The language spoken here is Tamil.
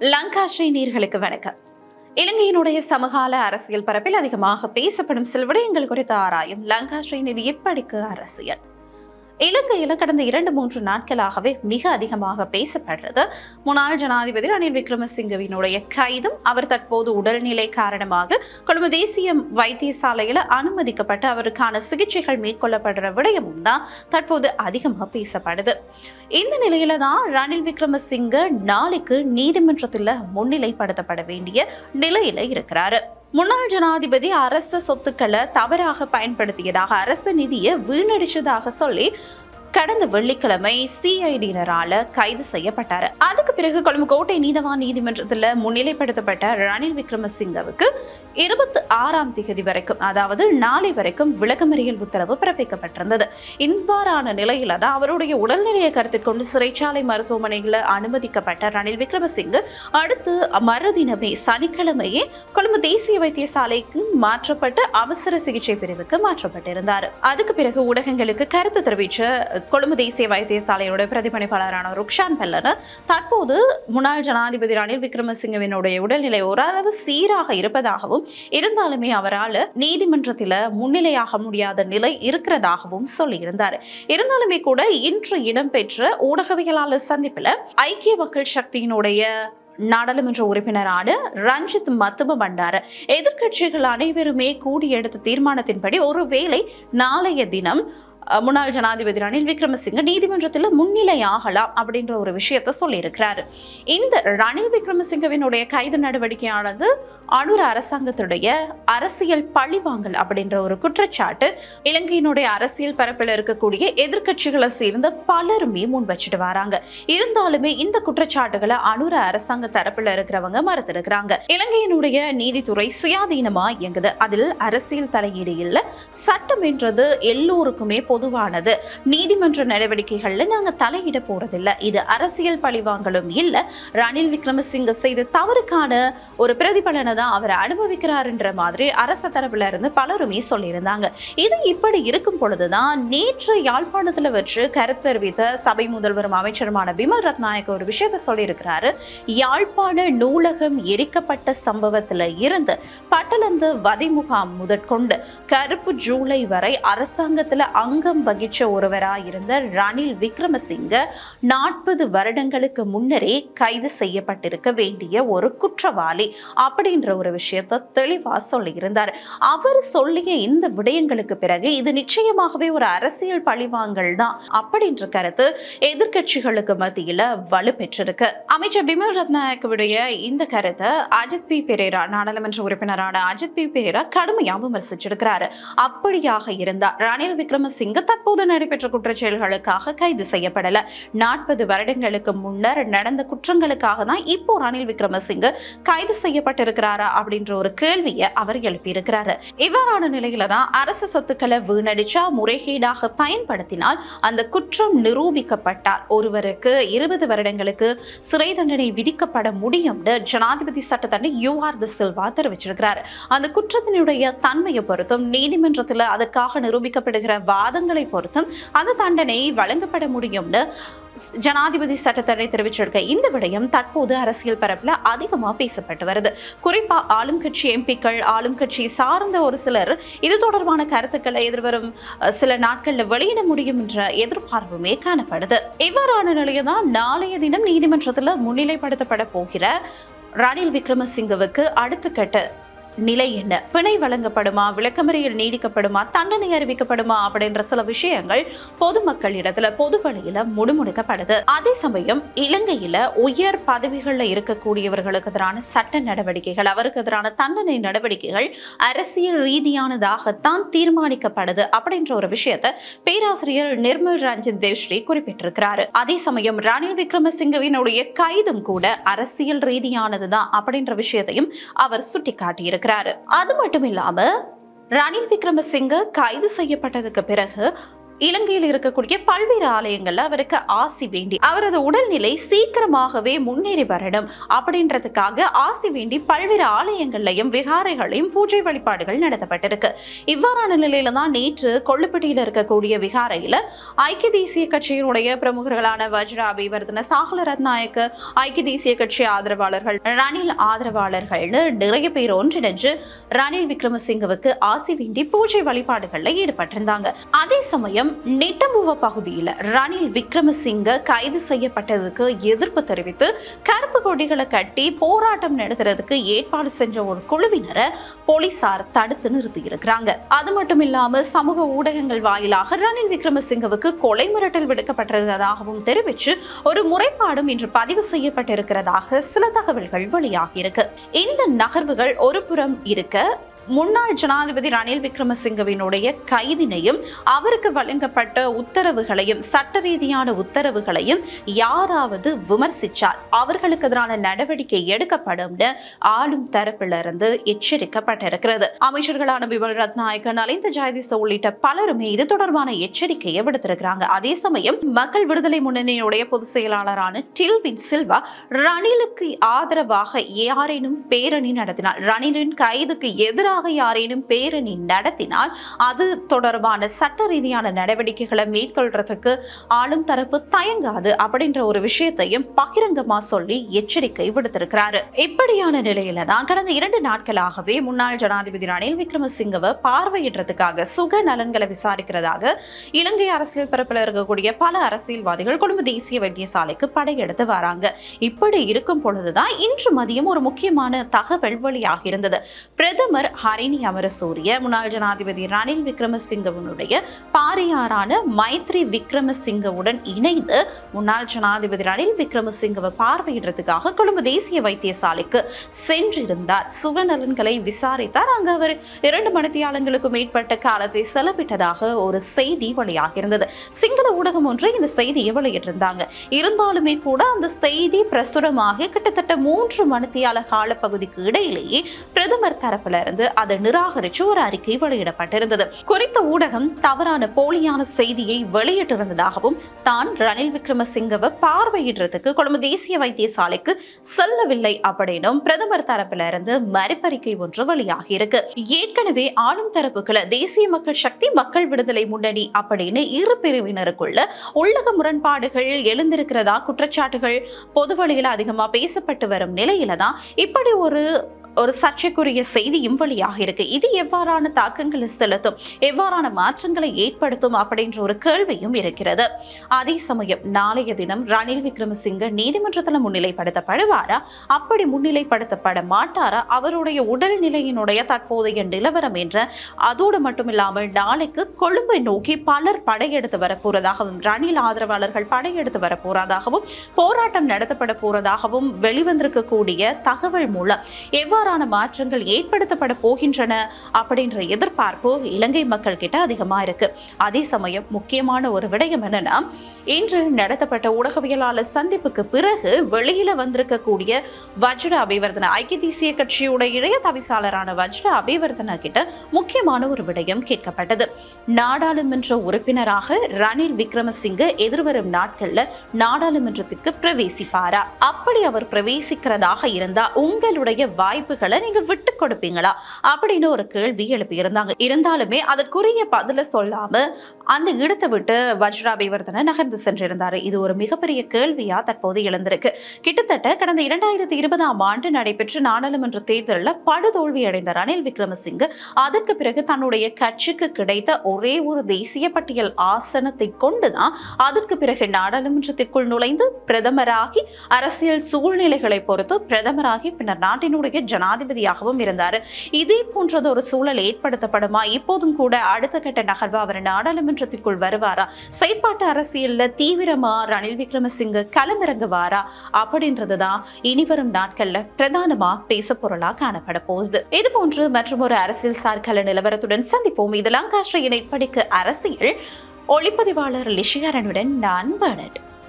லங்காஸ்ரீ நீர்களுக்கு வணக்கம். இலங்கையினுடைய சமகால அரசியல் பரப்பில் அதிகமாக பேசப்படும் சில விடயங்கள் குறித்து ஆராயும் லங்காஸ்ரீ நிதி இப்படிக்கு அரசியல்? இலங்கையில் கடந்த இரண்டு மூன்று நாட்களாகவே மிக அதிகமாக பேசப்படுறது. முன்னாள் ஜனாதிபதி ரணில் விக்ரமசிங்கவினுடைய கைதும் அவர் தற்போது உடல்நிலை காரணமாக கொழும்பு தேசிய வைத்தியசாலையில் அனுமதிக்கப்பட்டு அவருக்கான சிகிச்சைகள் மேற்கொள்ளப்படுற விடயமும் தான் தற்போது அதிகமாக பேசப்படுது. இந்த நிலையில தான் ரணில் விக்ரமசிங்க நாளைக்கு நீதிமன்றத்தில் முன்னிலைப்படுத்தப்பட வேண்டிய நிலையில இருக்கிறாரு. முன்னாள் ஜனாதிபதி அரச சொத்துக்களை தவறாக பயன்படுத்தியதாக அரசு நிதியை வீணடிச்சதாக சொல்லி கடந்த வெள்ளிக்கிழமை சிஐடியினரால கைது செய்யப்பட்டார். அதுக்கு பிறகு கொழும்பு கோட்டை நீதவான் நீதிமன்றத்தில் முன்னிலைப்படுத்தப்பட்ட ரணில் விக்ரமசிங்கவுக்கு இருபத்தி ஆறாம் தேதி வரைக்கும் அதாவது நாளை வரைக்கும் விளக்கமறியல் உத்தரவு பிறப்பிக்கப்பட்டிருந்தது. இவ்வாறான நிலையில தான் அவருடைய உடல்நிலையை கருத்தில் கொண்டு சிறைச்சாலை மருத்துவமனையில் அனுமதிக்கப்பட்ட ரணில் விக்ரமசிங்கு அடுத்து மறுதினமே சனிக்கிழமையே கொழும்பு தேசிய வைத்தியசாலைக்கு மாற்றப்பட்டு அவசர சிகிச்சை பிரிவுக்கு மாற்றப்பட்டிருந்தார். அதுக்கு பிறகு ஊடகங்களுக்கு கருத்து தெரிவித்த கொழும்பு தேசிய வைத்தியசாலையோட பிரதிபலிப்பாளரான ருக்ஷான் பெல்லன தற்போது முன்னாள் ஜனாதிபதி ரணில் விக்ரமசிங்கவினுடைய உடல்நிலை ஓரளவு சீராக இருப்பதாகவும் இருந்தாலுமே அவரால் நீதிமன்றத்தில் முன்னிலையாக முடியாத நிலை இருக்கிறதாகவும் சொல்லியிருந்தார். இருந்தாலுமே கூட இன்று இடம்பெற்ற ஊடகவியலாளர் சந்திப்பில் ஐக்கிய மக்கள் சக்தியினுடைய நாடாளுமன்ற உறுப்பினரான ரஞ்சித் மத்தும பண்டார எதிர்க்கட்சிகள் அனைவருமே கூடி எடுத்த தீர்மானத்தின்படி ஒருவேளை நாளைய தினம் முன்னாள் ஜனாதிபதி ரணில் விக்ரமசிங்க நீதிமன்றத்தில் முன்னிலையாகலாம் அப்படின்ற ஒரு விஷயத்த சொல்லியிருக்கிறாரு. இந்த ரணில் விக்ரமசிங்கவினுடைய கைது நடவடிக்கையானது அனுர அரசாங்கத்துடைய அரசியல் பழிவாங்கல் அப்படின்ற ஒரு குற்றச்சாட்டு இலங்கையினுடைய அரசியல் பரப்பில் இருக்கக்கூடிய எதிர்க்கட்சிகளை சேர்ந்த பலருமே முன் வச்சுட்டு வராங்க. இருந்தாலுமே இந்த குற்றச்சாட்டுகளை அனுர அரசாங்க தரப்பில் இருக்கிறவங்க மறுத்திருக்கிறாங்க. இலங்கையினுடைய நீதித்துறை சுயாதீனமா இயங்குது. அதில் அரசியல் தலையீடு இல்லை. சட்டம் என்றது எல்லோருக்குமே பொதுவானது. நீதிமன்ற நடவடிக்கைகள்ல நாங்க தலையிட போறதில்ல. இது அரசியல் பழிவாங்கலும் இல்ல. ரணில் விக்ரமசிங்க செய்த தவறுக்கான ஒரு பிரதிபலனை தான் அவர் அனுபவிக்கிறாருன்ற மாதிரி அரச தரப்புல இருந்து பலருமே சொல்லியிருந்தாங்க. இது இப்படி இருக்கும் பொழுதுதான் நேற்று யாழ்ப்பாணத்துல வச்சு கருத்து தெரிவித்த சபை முதல்வரும் அமைச்சருமான பிமல் ரத்நாயக் ஒரு விஷயத்த சொல்லியிருக்கிறாரு. யாழ்ப்பாண நூலகம் எரிக்கப்பட்ட சம்பவத்துல இருந்து பட்டலந்து வதிமுகாம் முதற்கொண்டு கருப்பு ஜூலை வரை அரசாங்கத்துல அங்கம் வகிச்ச ஒருவராயிருந்த ரணில் விக்ரமசிங்க நாற்பது வருடங்களுக்கு முன்னரே கைது செய்யப்பட்டிருக்க வேண்டிய ஒரு குற்றவாளி அப்படின்ற ஒரு விஷயத்தை தெளிவா சொல்லியிருந்தார். அவர் சொல்லிய இந்த விடயங்களுக்கு பிறகு இது நிச்சயமாகவே ஒரு அரசியல் பழிவாங்கல் தான் அப்படின்ற கருத்து எதிர்கட்சிகளுக்கு மத்தியில வலு பெற்றிருக்கு அமைச்சர் பிமல் ரத்நாயக்கவுடைய இந்த கருத்தை அஜித் பி பெரேரா நாடாளுமன்ற உறுப்பினரான அஜித் பி பெரேரா கடுமையாக விமர்சிச்சிருக்கிறார். அப்படியாக இருந்தார். ரணில் விக்ரமசிங்க தற்போது நடைபெற்ற குற்றச்செயல்களுக்காக கைது செய்யப்படல. நாற்பது வருடங்களுக்கு முன்னர் நடந்த குற்றங்களுக்காக தான் இப்போ ரணில் விக்ரமசிங்க கைது செய்யப்பட்டிருக்கிறாரா அப்படின்ற ஒரு கேள்வியை அவர் எழுப்பியிருக்கிறாரு. இவ்வாறான நிலையில தான் அரசு சொத்துக்களை வீணடிச்சா முறைகேடாக பயன்படுத்தினால் அந்த குற்றம் நிரூபிக்கப்பட்டால் ஒருவருக்கு இருபது வருடங்களுக்கு சிறை தண்டனை விதிக்கப்பட முடியும்னு ஜனாதிபதி சட்டத்தண்டை யூ ஆர் தி சில்வா தெரிவிச்சிருக்கிறார். அந்த குற்றத்தினுடைய தன்மையை பொறுத்தும் நீதிமன்றத்தில் அதற்காக நிரூபிக்கப்படுகிற வாதங்களை பொறுத்தும் அந்த தண்டனை வழங்கப்பட முடியும்னு ஜனாதிபதி சட்டத்தடை தெரிவிச்சிருக்க இந்த விடயம் தற்போது அரசியல் பரப்பில் அதிகமாக பேசப்பட்டு வருது. குறிப்பா ஆளும் கட்சி எம்பிக்கள் ஆளும் கட்சி சார்ந்த ஒரு சிலர் இது தொடர்பான கருத்துக்களை எதிர்வரும் சில நாட்களில் வெளியிட முடியும் என்ற எதிர்பார்ப்புமே காணப்படுது. இவ்வாறான நிலையை தான் நாளைய தினம் நீதிமன்றத்தில் முன்னிலைப்படுத்தப்பட போகிற ரணில் விக்ரமசிங்கவுக்கு அடுத்த கட்ட நிலை என்ன? பிணை வழங்கப்படுமா? விளக்கமறியல் நீடிக்கப்படுமா? தண்டனை அறிவிக்கப்படுமா? அப்படின்ற சில விஷயங்கள் பொதுமக்களிடத்துல பொது வழியில முடுமுடுக்கப்படுது அதே சமயம் இலங்கையில உயர் பதவிகளில் இருக்கக்கூடியவர்களுக்கு எதிரான சட்ட நடவடிக்கைகள் அவருக்கு எதிரான தண்டனை நடவடிக்கைகள் அரசியல் ரீதியானதாகத்தான் தீர்மானிக்கப்படுது அப்படின்ற ஒரு விஷயத்தை பேராசிரியர் நிர்மல் ரஞ்சித் தேவ்ஸ்ரீ குறிப்பிட்டிருக்கிறாரு. அதே சமயம் ரணில் விக்ரமசிங்கவினுடைய கைதும் கூட அரசியல் ரீதியானதுதான் அப்படின்ற விஷயத்தையும் அவர் சுட்டிக்காட்டியிருக்கிறார். அது மட்டும் இல்லாம ரணில் விக்ரமசிங்க கைது செய்யப்பட்டதுக்கு பிறகு இலங்கையில் இருக்கக்கூடிய பல்வேறு ஆலயங்கள்ல அவருக்கு ஆசி வேண்டி அவரது உடல்நிலை சீக்கிரமாகவே முன்னேறி வரணும். அப்படின்றதுக்காக ஆசி வேண்டி பல்வேறு ஆலயங்கள்லையும் விகாரைகளையும் பூஜை வழிபாடுகள் நடத்தப்பட்டிருக்கு. இவ்வாறான நிலையில தான் நேற்று கொள்ளுப்பட்டியில் இருக்கக்கூடிய விகாரையில ஐக்கிய தேசிய கட்சியினுடைய பிரமுகர்களான வஜ்ரா அபிவர்தன சாகல ரத்நாயக்கு ஐக்கிய தேசிய கட்சி ஆதரவாளர்கள் ரணில் ஆதரவாளர்கள்னு நிறைய பேர் ஒன்றிணைஞ்சு ரணில் விக்ரமசிங்கவுக்கு ஆசி வேண்டி பூஜை வழிபாடுகள்ல ஈடுபட்டிருந்தாங்க. அதே சமயம் நெட்டமுவ பகுதியில் ரணில் விக்ரமசிங்க கைது செய்யப்பட்டதுக்கு எதிர்ப்பு தெரிவித்து கருப்பு கொடிகளை கட்டி போராட்டம் நடத்துறதுக்கு ஏற்பாடு செஞ்ச ஒரு குழுவினரை போலீசார் தடுத்து நிறுத்தியிருக்கிறாங்க. அது மட்டும் இல்லாம சமூக ஊடகங்கள் வாயிலாக ரணில் விக்ரமசிங்கவுக்கு கொலை மிரட்டல் விடுக்கப்பட்டிருந்ததாகவும் தெரிவித்து ஒரு முறைப்பாடும் இன்று பதிவு செய்யப்பட்டிருக்கிறதாக சில தகவல்கள் வெளியாகியிருக்கு. இந்த நகர்வுகள் ஒரு புறம் இருக்க முன்னாள் ஜனாதிபதி ரணில் விக்ரமசிங்கவினுடைய கைதினையும் அவருக்கு வழங்கப்பட்ட உத்தரவுகளையும் சட்ட ரீதியான உத்தரவுகளையும் யாராவது விமர்சித்தால் அவர்களுக்கு எதிரான நடவடிக்கை எடுக்கப்படும் ஆளும் தரப்பிலிருந்து எச்சரிக்கப்பட்டிருக்கிறது. அமைச்சர்களான பிமல் ரத்நாயக்க நலிந்த ஜெயதிச உள்ளிட்ட பலருமே இது தொடர்பான எச்சரிக்கையை விடுத்திருக்கிறாங்க. அதே சமயம் மக்கள் விடுதலை முன்னணியினுடைய பொதுச் செயலாளரான டில்வின் சில்வா ரணிலுக்கு ஆதரவாக யாரேனும் பேரணி நடத்தினார் ரணிலின் கைதுக்கு எதிராக யாரேனும் பேரணி நடத்தினால் அது தொடர்பான சட்ட ரீதியான நடவடிக்கைகளை மேற்கொள்றதுக்கு ஆளும் தரப்பு தயங்காது அப்படின்ற ஒரு விஷயத்தையும் பகிரங்கமா சொல்லி எச்சரிக்கை விடுத்திருக்கிறாரு. இப்படியான நிலையில தான் கடந்த இரண்டு நாட்களாகவே முன்னாள் ஜனாதிபதி ரணில் விக்ரமசிங்கவை பார்வையிடுறதுக்காக சுக நலன்களை விசாரிக்கிறதாக இலங்கை அரசியல் பரப்பில் இருக்கக்கூடிய பல அரசியல்வாதிகள் கொழும்பு தேசிய வைத்தியசாலைக்கு படையெடுத்து வராங்க. இப்படி இருக்கும் பொழுதுதான் இன்று மதியம் ஒரு முக்கியமான தகவல் வெளியாக இருந்தது. பிரதமர் ஹரிணி அமரசூரிய முன்னாள் ஜனாதிபதி ரணில் விக்ரமசிங்கவனுடைய பாரியாரான மைத்ரி விக்ரமசிங்கவுடன் இணைந்து முன்னாள் ஜனாதிபதி ரணில் விக்ரமசிங்கவை பார்வையிடுறதுக்காக கொழும்பு தேசிய வைத்தியசாலைக்கு சென்றிருந்தார். சுகநலன்களை விசாரித்தார். அங்கு அவர் இரண்டு மணித்தியாலங்களுக்கு மேற்பட்ட காலத்தை செலவிட்டதாக ஒரு செய்தி வெளியாகியிருந்தது. சிங்கள ஊடகம் ஒன்று இந்த செய்தியை வெளியிட்டிருந்தாங்க. இருந்தாலுமே கூட அந்த செய்தி பிரசுரமாக கிட்டத்தட்ட மூன்று மணித்தியால காலப்பகுதிக்கு இடையிலேயே பிரதமர் தரப்பிலிருந்து அதை நிராகரிச்சு ஒரு அறிக்கை வெளியிடப்பட்டிருந்தது. குறித்த ஊடகம் தவறான போலியான செய்தியை வெளியிட்டிருந்ததாகவும் தான் ரணில் விக்ரமசிங்கவை பார்வையிடுறதுக்கு கொழும்பு தேசிய வைத்தியசாலைக்கு செல்லவில்லை அப்படின்னும் பிரதமர் தரப்பிலிருந்து மறுப்பறிக்கை ஒன்று வெளியாகி இருக்கு ஏற்கனவே ஆளும் தரப்புகளை தேசிய மக்கள் சக்தி மக்கள் விடுதலை முன்னணி அப்படின்னு இரு பிரிவினருக்குள்ள உள்ளக முரண்பாடுகள் எழுந்திருக்கிறதா குற்றச்சாட்டுகள் பொது வழியில் அதிகமாக பேசப்பட்டு வரும் நிலையில தான் இப்படி ஒரு ஒரு சர்ச்சைக்குரிய செய்தியும் வெளியாக இருக்கு. இது எவ்வாறான தாக்கங்களை செலுத்தும்? எவ்வாறான மாற்றங்களை ஏற்படுத்தும்? அப்படின்ற ஒரு கேள்வியும் இருக்கிறது. அதே சமயம் நாளைய தினம் ரணில் விக்ரமசிங்க நீதிமன்றத்தில் முன்னிலைப்படுத்தப்படுவாரா? அப்படி முன்னிலைப்படுத்தப்பட மாட்டாரா? அவருடைய உடல்நிலையினுடைய தற்போதைய நிலவரம் என்ற அதோடு மட்டும் இல்லாமல் நாளைக்கு கொழும்பை நோக்கி பலர் படையெடுத்து வரப்போறதாகவும் ரணில் ஆதரவாளர்கள் படையெடுத்து வரப்போறதாகவும் போராட்டம் நடத்தப்பட போறதாகவும் வெளிவந்திருக்கக்கூடிய தகவல் மூலம் எவ்வாறு எவ்வாறான மாற்றங்கள் ஏற்படுத்தப்பட போகின்றன அப்படின்ற எதிர்பார்ப்பு இலங்கை மக்கள் கிட்ட அதிகமா இருக்கு. அதே சமயம் முக்கியமான ஒரு விடயம் என்னன்னா இன்று நடத்தப்பட்ட ஊடகவியலாளர் சந்திப்புக்கு பிறகு வெளியில வந்திருக்கக்கூடிய வஜ்ர அபிவர்தன ஐக்கிய தேசிய கட்சியோட இளைய தவிசாளரான வஜ்ர அபிவர்தன கிட்ட முக்கியமான ஒரு விடயம் கேட்கப்பட்டது. நாடாளுமன்ற உறுப்பினராக ரணில் விக்ரமசிங்க எதிர்வரும் நாட்கள்ல நாடாளுமன்றத்திற்கு பிரவேசிப்பாரா? அப்படி அவர் பிரவேசிக்கிறதாக இருந்தா உங்களுடைய வாய்ப்பு வாய்ப்புகளை நீங்க விட்டு கொடுப்பீங்களா? அப்படின்னு ஒரு கேள்வி எழுப்பி இருந்தாங்க இருந்தாலுமே அதற்குரிய பதில சொல்லாம அந்த இடத்தை விட்டு வஜ்ராபிவர்தன நகர்ந்து சென்றிருந்தாரு. இது ஒரு மிகப்பெரிய கேள்வியா தற்போது எழுந்திருக்கு. கிட்டத்தட்ட கடந்த இரண்டாயிரத்தி இருபதாம் ஆண்டு நடைபெற்ற நாடாளுமன்ற தேர்தலில் படுதோல்வி அடைந்த ரணில் விக்ரமசிங்க அதற்கு பிறகு தன்னுடைய கட்சிக்கு கிடைத்த ஒரே ஒரு தேசிய பட்டியல் ஆசனத்தை கொண்டுதான் அதற்கு பிறகு நாடாளுமன்றத்திற்குள் நுழைந்து பிரதமராகி அரசியல் சூழ்நிலைகளை பொறுத்து பிரதமராகி பின்னர் நாட்டினுடைய ஜன ஜனாதிபதியாகவும் இருந்தார். இதே போன்றது ஒரு சூழல் ஏற்படுத்தப்படுமா? இப்போதும் கூட அடுத்த கட்ட நகர்வு அவர் நாடாளுமன்றத்திற்குள் வருவாரா? செயற்பாட்டு அரசியலில் தீவிரமா ரணில் விக்ரமசிங்க களமிறங்குவாரா? அப்படின்றதுதான் இனிவரும் நாட்கள்ல பிரதானமா பேச பொருளா காணப்பட போகுது. இது போன்று மற்றும் ஒரு அரசியல் சார்கல நிலவரத்துடன் சந்திப்போம். இது லங்காஸ்ரீ இணைப்படிக்கு அரசியல் ஒளிப்பதிவாளர் லிஷிகரனுடன் நான் பனட்